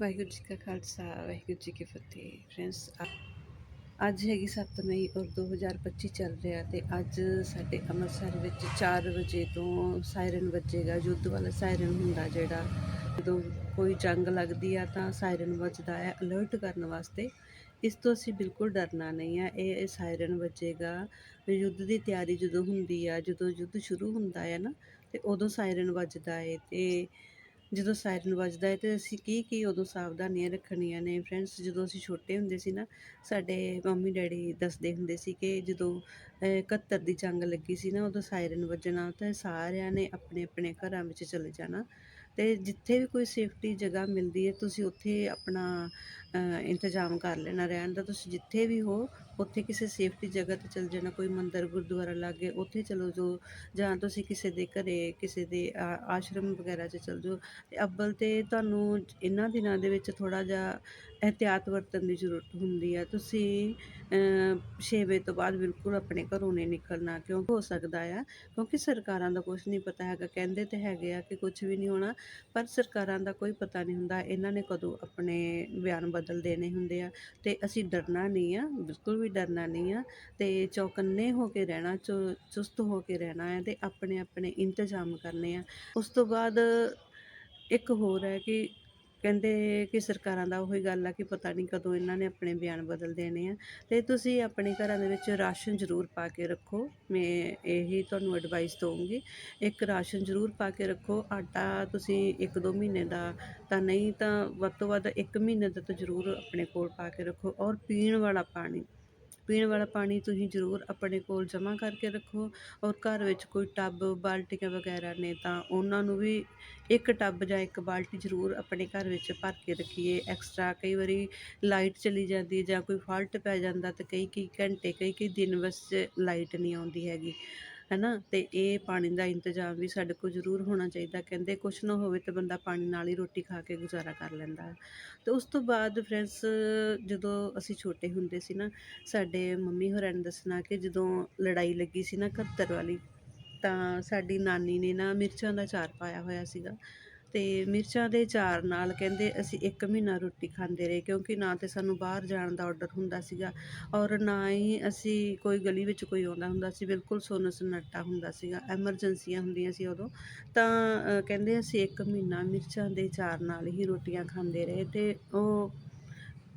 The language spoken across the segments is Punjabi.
ਵਾਹਿਗੁਰੂ ਜੀ ਕਾ ਖਾਲਸਾ, ਵਾਹਿਗੁਰੂ ਜੀ ਕੀ ਫਤਿਹ। ਫਰੈਂਡਸ ਅੱਜ ਹੈਗੀ 7 ਮਈ ਔਰ 2025 ਚੱਲ ਰਿਹਾ ਤੇ ਅੱਜ ਸਾਡੇ ਅੰਮ੍ਰਿਤਸਰ ਵਿੱਚ 4 ਵਜੇ ਤੋਂ ਸਾਇਰਨ ਵੱਜੇਗਾ। ਯੁੱਧ ਵਾਲਾ ਸਾਇਰਨ ਹੁੰਦਾ ਜਿਹੜਾ, ਜਦੋਂ ਕੋਈ ਜੰਗ ਲੱਗਦੀ ਆ ਤਾਂ ਸਾਇਰਨ ਵੱਜਦਾ ਹੈ ਅਲਰਟ ਕਰਨ ਵਾਸਤੇ। ਇਸ ਤੋਂ ਅਸੀਂ ਬਿਲਕੁਲ ਡਰਨਾ ਨਹੀਂ ਆ, ਇਹ ਸਾਇਰਨ ਵੱਜੇਗਾ। ਯੁੱਧ ਦੀ ਤਿਆਰੀ ਜਦੋਂ ਹੁੰਦੀ ਆ, ਜਦੋਂ ਯੁੱਧ ਸ਼ੁਰੂ ਹੁੰਦਾ ਹੈ ਨਾ, ਤੇ ਉਦੋਂ ਸਾਇਰਨ ਵੱਜਦਾ ਹੈ ਤੇ ਜਦੋਂ ਸਾਇਰਨ ਵੱਜਦਾ ਹੈ ਤੇ ਅਸੀਂ ਕੀ ਕੀ ਉਦੋਂ ਸਾਵਧਾਨੀਆਂ ਰੱਖਣੀਆਂ ਨੇ? ਫਰੈਂਡਸ ਜਦੋਂ ਅਸੀਂ ਛੋਟੇ ਹੁੰਦੇ ਸੀ ਨਾ ਸਾਡੇ ਮੰਮੀ ਡੈਡੀ ਦੱਸਦੇ ਹੁੰਦੇ ਸੀ ਕਿ ਜਦੋਂ ਅਹ, 71 ਦੀ ਜੰਗ ਲੱਗੀ ਸੀ ਨਾ ਉਦੋਂ ਸਾਇਰਨ ਵੱਜਣਾ ਤਾਂ ਸਾਰਿਆਂ ਨੇ ਆਪਣੇ ਆਪਣੇ ਘਰਾਂ ਵਿੱਚ ਚਲੇ ਜਾਣਾ। ਤੇ ਜਿੱਥੇ ਵੀ ਕੋਈ ਸੇਫਟੀ ਜਗ੍ਹਾ ਮਿਲਦੀ ਹੈ ਤੁਸੀਂ ਉੱਥੇ ਆਪਣਾ ਇੰਤਜ਼ਾਮ ਕਰ ਲੈਣਾ, ਰਹਿਣ ਦਾ। ਤੁਸੀਂ ਜਿੱਥੇ ਵੀ ਹੋ, ਉੱਥੇ ਕਿਸੇ ਸੇਫਟੀ ਜਗ੍ਹਾ ਤੇ ਚਲ ਜਾਣਾ, ਕੋਈ ਮੰਦਰ, ਗੁਰਦੁਆਰਾ ਲਾਗੇ, ਉੱਥੇ ਚਲੋ ਜੋ ਜਾਂ ਤੁਸੀਂ ਕਿਸੇ ਦੇ ਘਰੇ, ਕਿਸੇ ਦੇ ਆਸ਼ਰਮ ਵਗੈਰਾ 'ਚ ਚਲ ਜਾਓ। ਤੇ ਅੱਬਲ ਤੇ ਤੁਹਾਨੂੰ ਇਹਨਾਂ ਦਿਨਾਂ ਦੇ ਵਿੱਚ ਥੋੜਾ ਜਿਹਾ ਅਹਿਤਿਆਤ ਵਰਤਣ ਦੀ ਜ਼ਰੂਰਤ ਹੁੰਦੀ ਆ। ਤੁਸੀਂ 6 ਵਜੇ ਤੋਂ ਬਾਅਦ ਬਿਲਕੁਲ ਆਪਣੇ ਘਰੋਂ ਨਹੀਂ ਨਿਕਲਣਾ, ਕਿਉਂ? ਹੋ ਸਕਦਾ ਆ, ਕਿਉਂਕਿ ਸਰਕਾਰਾਂ ਦਾ ਕੁਝ ਨਹੀਂ ਪਤਾ ਹੈਗਾ। ਕਹਿੰਦੇ ਤੇ ਹੈਗੇ ਆ ਕਿ ਕੁਝ ਵੀ ਨਹੀਂ ਹੋਣਾ, ਪਰ ਸਰਕਾਰਾਂ ਦਾ ਕੋਈ ਪਤਾ ਨਹੀਂ ਹੁੰਦਾ। ਇਹਨਾਂ ਨੇ ਕਦੋਂ ਆਪਣੇ ਬਿਆਨ ਬਦਲ ਦੇਣੇ ਹੁੰਦੇ ਆ ਤੇ ਅਸੀਂ ਡਰਨਾ ਨਹੀਂ ਆ, ਬਿਲਕੁਲ ਵੀ ਡਰਨਾ ਨਹੀਂ ਆ ਤੇ ਚੌਕੰਨੇ ਹੋ ਕੇ ਰਹਿਣਾ, ਚੁ- ਚੁਸਤ ਹੋ ਕੇ ਰਹਿਣਾ ਹੈ ਤੇ ਆਪਣੇ ਆਪਣੇ ਇੰਤਜ਼ਾਮ ਕਰਨੇ ਆ। ਉਸ ਤੋਂ ਬਾਅਦ ਇੱਕ ਹੋਰ ਹੈ ਕਿ ਕਹਿੰਦੇ ਕਿ ਸਰਕਾਰਾਂ ਦਾ ਉਹੀ ਗੱਲ ਆ ਕਿ ਪਤਾ ਨਹੀਂ ਕਦੋਂ ਇਹਨਾਂ ਨੇ ਆਪਣੇ ਬਿਆਨ ਬਦਲ ਦੇਣੇ ਆ। ਤੇ ਤੁਸੀਂ ਆਪਣੇ ਘਰਾਂ ਦੇ ਵਿੱਚ ਰਾਸ਼ਨ ਜ਼ਰੂਰ ਪਾ ਕੇ ਰੱਖੋ। ਮੈਂ ਇਹੀ ਤੁਹਾਨੂੰ ਐਡਵਾਈਸ ਦਊਂਗੀ। ਇੱਕ ਰਾਸ਼ਨ ਜ਼ਰੂਰ ਪਾ ਕੇ ਰੱਖੋ। ਆਟਾ ਤੁਸੀਂ ਇੱਕ ਦੋ ਮਹੀਨੇ ਦਾ ਤਾਂ ਨਹੀਂ ਤਾਂ ਵੱਧ ਤੋਂ ਵੱਧ ਇੱਕ ਮਹੀਨੇ ਦਾ ਤਾਂ ਜ਼ਰੂਰ ਆਪਣੇ ਕੋਲ ਪਾ ਕੇ ਰੱਖੋ। ਔਰ ਪੀਣ ਵਾਲਾ ਪਾਣੀ ਪੀਣ ਵਾਲਾ ਪਾਣੀ ਤੁਸੀਂ ਜ਼ਰੂਰ ਆਪਣੇ ਕੋਲ ਜਮ੍ਹਾਂ ਕਰਕੇ ਰੱਖੋ ਔਰ ਘਰ ਵਿੱਚ ਕੋਈ ਟੱਬ, ਬਾਲਟੀਆਂ ਵਗੈਰਾ ਨੇ ਤਾਂ ਉਹਨਾਂ ਨੂੰ ਵੀ ਇੱਕ ਟੱਬ ਜਾਂ ਇੱਕ ਬਾਲਟੀ ਜ਼ਰੂਰ ਆਪਣੇ ਘਰ ਵਿੱਚ ਭਰ ਕੇ ਰੱਖੀਏ। ਐਕਸਟਰਾ ਕਈ ਵਾਰੀ ਲਾਈਟ ਚਲੀ ਜਾਂਦੀ ਜਾਂ ਕੋਈ ਫਾਲਟ ਪੈ ਜਾਂਦਾ ਤਾਂ ਕਈ ਕਈ ਘੰਟੇ ਕਈ ਕਈ ਦਿਨ ਬਸ ਲਾਈਟ ਨਹੀਂ ਆਉਂਦੀ ਹੈਗੀ। ਹੈਨਾ ਅਤੇ ਇਹ ਪਾਣੀ ਦਾ ਇੰਤਜ਼ਾਮ ਵੀ ਸਾਡੇ ਕੋਲ ਜ਼ਰੂਰ ਹੋਣਾ ਚਾਹੀਦਾ। ਕਹਿੰਦੇ ਕੁਛ ਨਾ ਹੋਵੇ ਤਾਂ ਬੰਦਾ ਪਾਣੀ ਨਾਲ ਹੀ ਰੋਟੀ ਖਾ ਕੇ ਗੁਜ਼ਾਰਾ ਕਰ ਲੈਂਦਾ ਹੈ। ਤੇ ਉਸ ਤੋਂ ਬਾਅਦ ਫਰੈਂਡਸ ਜਦੋਂ ਅਸੀਂ ਛੋਟੇ ਹੁੰਦੇ ਸੀ ਨਾ, ਸਾਡੇ ਮੰਮੀ ਹੋਰਾਂ ਨੇ ਦੱਸਣਾ ਕਿ ਜਦੋਂ ਲੜਾਈ ਲੱਗੀ ਸੀ ਨਾ 71 ਵਾਲੀ, ਤਾਂ ਸਾਡੀ ਨਾਨੀ ਨੇ ਨਾ ਮਿਰਚਾਂ ਦਾ ਚਾਰ ਪਾਇਆ ਹੋਇਆ ਸੀਗਾ। ਅਤੇ ਮਿਰਚਾਂ ਦੇ ਚਾਰ ਨਾਲ ਕਹਿੰਦੇ ਅਸੀਂ ਇੱਕ ਮਹੀਨਾ ਰੋਟੀ ਖਾਂਦੇ ਰਹੇ ਕਿਉਂਕਿ ਨਾ ਤਾਂ ਸਾਨੂੰ ਬਾਹਰ ਜਾਣ ਦਾ ਔਡਰ ਹੁੰਦਾ ਸੀਗਾ ਔਰ ਨਾ ਹੀ ਅਸੀਂ ਕੋਈ ਗਲੀ ਵਿੱਚ ਕੋਈ ਆਉਂਦਾ ਹੁੰਦਾ ਸੀ, ਬਿਲਕੁਲ ਸੁੰਨ ਸਨਾਟਾ ਹੁੰਦਾ ਸੀਗਾ ਐਮਰਜੈਂਸੀਆਂ ਹੁੰਦੀਆਂ ਸੀ ਉਦੋਂ। ਤਾਂ ਕਹਿੰਦੇ ਅਸੀਂ ਇੱਕ ਮਹੀਨਾ ਮਿਰਚਾਂ ਦੇ ਚਾਰ ਨਾਲ ਹੀ ਰੋਟੀਆਂ ਖਾਂਦੇ ਰਹੇ ਅਤੇ ਉਹ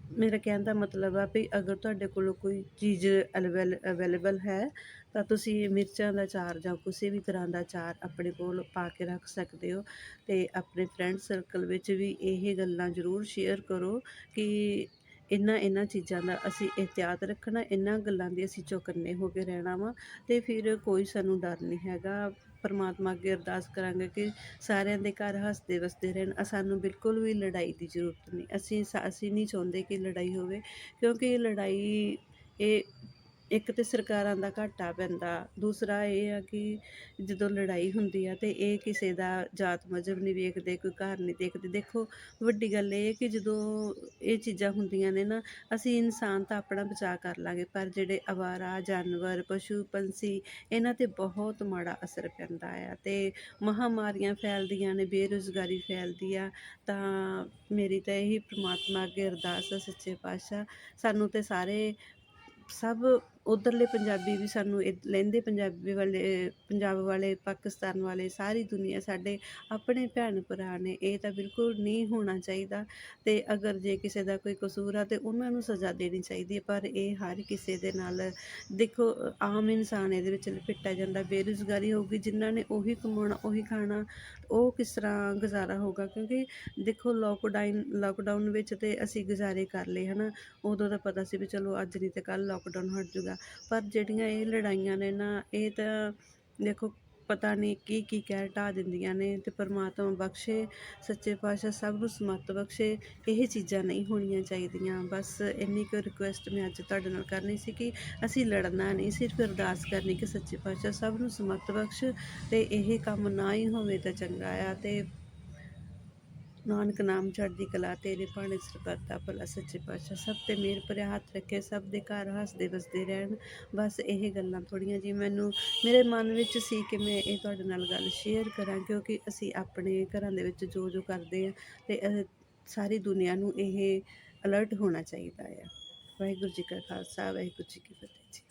ਮੇਰਾ ਕਹਿਣ ਦਾ ਮਤਲਬ ਆ ਵੀ ਅਗਰ ਤੁਹਾਡੇ ਕੋਲ ਕੋਈ ਚੀਜ਼ ਅਵੇਲ ਅਵੇਲੇਬਲ ਹੈ, ਤਾਂ ਤੁਸੀਂ ਮਿਰਚਾਂ ਦਾ ਚਾਰ ਜਾਂ ਕਿਸੇ ਵੀ ਤਰ੍ਹਾਂ ਦਾ ਚਾਰ ਆਪਣੇ ਕੋਲ ਪਾ ਕੇ ਰੱਖ ਸਕਦੇ ਹੋ ਤੇ ਆਪਣੇ ਫਰੈਂਡ ਸਰਕਲ ਵਿੱਚ ਵੀ ਇਹ ਗੱਲਾਂ ਜ਼ਰੂਰ ਸ਼ੇਅਰ ਕਰੋ ਕਿ ਇਹਨਾਂ ਇਹਨਾਂ ਚੀਜ਼ਾਂ ਦਾ ਅਸੀਂ ਇhtiyਾਤ ਰੱਖਣਾ, ਇਹਨਾਂ ਗੱਲਾਂ ਦੀ ਅਸੀਂ ਚੌਕੰਨੇ ਹੋ ਕੇ ਰਹਿਣਾ ਵਾ ਤੇ ਫਿਰ ਕੋਈ ਸਾਨੂੰ ਡਰ ਨਹੀਂ ਹੈਗਾ। ਪਰਮਾਤਮਾ ਅੱਗੇ ਅਰਦਾਸ ਕਰਾਂਗੇ ਕਿ ਸਾਰਿਆਂ ਦੇ ਘਰ ਹੱਸਦੇ ਵਸਦੇ ਰਹਿਣ। ਸਾਨੂੰ ਬਿਲਕੁਲ ਵੀ ਲੜਾਈ ਦੀ ਜ਼ਰੂਰਤ ਨਹੀਂ। ਅਸੀਂ ਸਾ- ਅਸੀਂ ਨਹੀਂ ਚਾਹੁੰਦੇ ਕਿ ਲੜਾਈ ਹੋਵੇ, ਕਿਉਂਕਿ ਇਹ ਲੜਾਈ ਇਹ ਇੱਕ ਤਾਂ ਸਰਕਾਰਾਂ ਦਾ ਘਾਟਾ ਪੈਂਦਾ, ਦੂਸਰਾ ਇਹ ਆ ਕਿ ਜਦੋਂ ਲੜਾਈ ਹੁੰਦੀ ਆ ਤਾਂ ਇਹ ਕਿਸੇ ਦਾ ਜਾਤ ਮਜ਼ਹਬ ਨਹੀਂ ਵੇਖਦੇ, ਕੋਈ ਘਰ ਨਹੀਂ ਦੇਖਦੇ। ਦੇਖੋ, ਵੱਡੀ ਗੱਲ ਇਹ ਹੈ ਕਿ ਜਦੋਂ ਇਹ ਚੀਜ਼ਾਂ ਹੁੰਦੀਆਂ ਨੇ ਨਾ, ਅਸੀਂ ਇਨਸਾਨ ਤਾਂ ਆਪਣਾ ਬਚਾਅ ਕਰ ਲਾਂਗੇ, ਪਰ ਜਿਹੜੇ ਅਵਾਰਾ ਜਾਨਵਰ, ਪਸ਼ੂ, ਪੰਛੀ, ਇਹਨਾਂ ਤੇ ਬਹੁਤ ਮਾੜਾ ਅਸਰ ਪੈਂਦਾ ਆ ਤੇ ਮਹਾਮਾਰੀਆਂ ਫੈਲਦੀਆਂ ਨੇ, ਬੇਰੁਜ਼ਗਾਰੀ ਫੈਲਦੀ ਆ, ਤਾਂ ਮੇਰੀ ਤਾਂ ਇਹੀ ਪ੍ਰਮਾਤਮਾ ਅੱਗੇ ਅਰਦਾਸ ਹੈ ਸੱਚੇ ਪਾਤਸ਼ਾਹ। ਸਾਨੂੰ ਤੇ ਸਾਰੇ, ਸਭ ਉਧਰਲੇ ਪੰਜਾਬੀ ਵੀ ਸਾਨੂੰ ਇ- ਲਹਿੰਦੇ ਪੰਜਾਬੀ ਵਾਲੇ, ਪੰਜਾਬ ਵਾਲੇ, ਪਾਕਿਸਤਾਨ ਵਾਲੇ, ਸਾਰੀ ਦੁਨੀਆ ਸਾਡੇ ਆਪਣੇ ਭੈਣ ਭਰਾ ਨੇ, ਇਹ ਤਾਂ ਬਿਲਕੁਲ ਨਹੀਂ ਹੋਣਾ ਚਾਹੀਦਾ। ਤੇ ਅਗਰ ਜੇ ਕਿਸੇ ਦਾ ਕੋਈ ਕਸੂਰ ਆ ਤੇ ਉਹਨਾਂ ਨੂੰ ਸਜ਼ਾ ਦੇਣੀ ਚਾਹੀਦੀ ਹੈ, ਪਰ ਇਹ ਹਰ ਕਿਸੇ ਦੇ ਨਾਲ, ਦੇਖੋ, ਆਮ ਇਨਸਾਨ ਇਹਦੇ ਵਿੱਚ ਲਪੇਟਿਆ ਜਾਂਦਾ, ਬੇਰੁਜ਼ਗਾਰੀ ਹੋਊਗੀ, ਜਿਨ੍ਹਾਂ ਨੇ ਉਹੀ ਕਮਾਉਣਾ, ਉਹੀ ਖਾਣਾ, ਉਹ ਕਿਸ ਤਰ੍ਹਾਂ ਗੁਜ਼ਾਰਾ ਹੋਊਗਾ? ਕਿਉਂਕਿ ਦੇਖੋ ਲੋਕਡਾਊਨ ਲੋਕਡਾਊਨ ਵਿੱਚ ਤੇ ਅਸੀਂ ਗੁਜ਼ਾਰੇ ਕਰ ਲਏ, ਹਨਾ? ਉਦੋਂ ਤਾਂ ਪਤਾ ਸੀ ਵੀ ਚਲੋ, ਅੱਜ ਨਹੀਂ ਤੇ ਕੱਲ ਲੋਕਡਾਊਨ ਹਟ ਜੂਗਾ। ਪਰ ਜਿਹੜੀਆਂ ਇਹ ਲੜਾਈਆਂ ਨੇ ਨਾ, ਇਹ ਤਾਂ ਦੇਖੋ ਪਤਾ ਨਹੀਂ ਕੀ ਕੀ ਕਹਿ ਢਾ ਦਿੰਦੀਆਂ ਨੇ ਤੇ ਪਰਮਾਤਮਾ ਬਖਸ਼ੇ, ਸੱਚੇ ਪਾਤਸ਼ਾਹ ਸਭ ਨੂੰ ਸਮਤ ਬਖਸ਼ੇ, ਇਹ ਚੀਜ਼ਾਂ ਨਹੀਂ ਹੋਣੀਆਂ ਚਾਹੀਦੀਆਂ। ਬਸ ਇੰਨੀ ਕੁ ਰਿਕੁਐਸਟ ਮੈਂ ਅੱਜ ਤੁਹਾਡੇ ਨਾਲ ਕਰਨੀ ਸੀ ਕਿ ਅਸੀਂ ਲੜਨਾ ਨਹੀਂ, ਸਿਰਫ ਅਰਦਾਸ ਕਰਨੀ ਕਿ ਸੱਚੇ ਪਾਤਸ਼ਾਹ ਸਭ ਨੂੰ ਸਮਤ ਬਖਸ਼ ਤੇ ਇਹ ਕੰਮ ਨਾ ਹੀ ਹੋਵੇ ਤਾਂ ਚੰਗਾ ਆ ਤੇ ਨਾਨਕ ਨਾਮ ਚੜ੍ਹਦੀ ਕਲਾ, ਤੇਰੇ ਭਾਣੇ ਸਰਬੱਤਾ ਭਲਾ, ਸੱਚੇ ਪਾਤਸ਼ਾਹ, ਸਭ ਤੇ ਮਿਹਰ ਭਰਿਆ ਹੱਥ ਰੱਖੇ, ਸਭ ਦੇ ਘਰ ਹੱਸਦੇ ਵਸਦੇ ਰਹਿਣ। ਬਸ ਇਹ ਗੱਲਾਂ ਥੋੜੀਆਂ ਜੀ ਮੈਨੂੰ, ਮੇਰੇ ਮਨ ਵਿੱਚ ਸੀ ਕਿ ਮੈਂ ਇਹ ਤੁਹਾਡੇ ਨਾਲ ਗੱਲ ਸ਼ੇਅਰ ਕਰਾਂ, ਕਿਉਂਕਿ ਅਸੀਂ ਆਪਣੇ ਘਰਾਂ ਦੇ ਵਿੱਚ ਜੋ ਜੋ ਕਰਦੇ ਆ ਤੇ ਸਾਰੀ ਦੁਨੀਆ ਨੂੰ ਇਹ ਅਲਰਟ ਹੋਣਾ ਚਾਹੀਦਾ ਆ। ਵਾਹਿਗੁਰੂ ਜੀ ਕਾ ਖਾਲਸਾ, ਵਾਹਿਗੁਰੂ ਜੀ ਕੀ ਫਤਿਹ ਜੀ।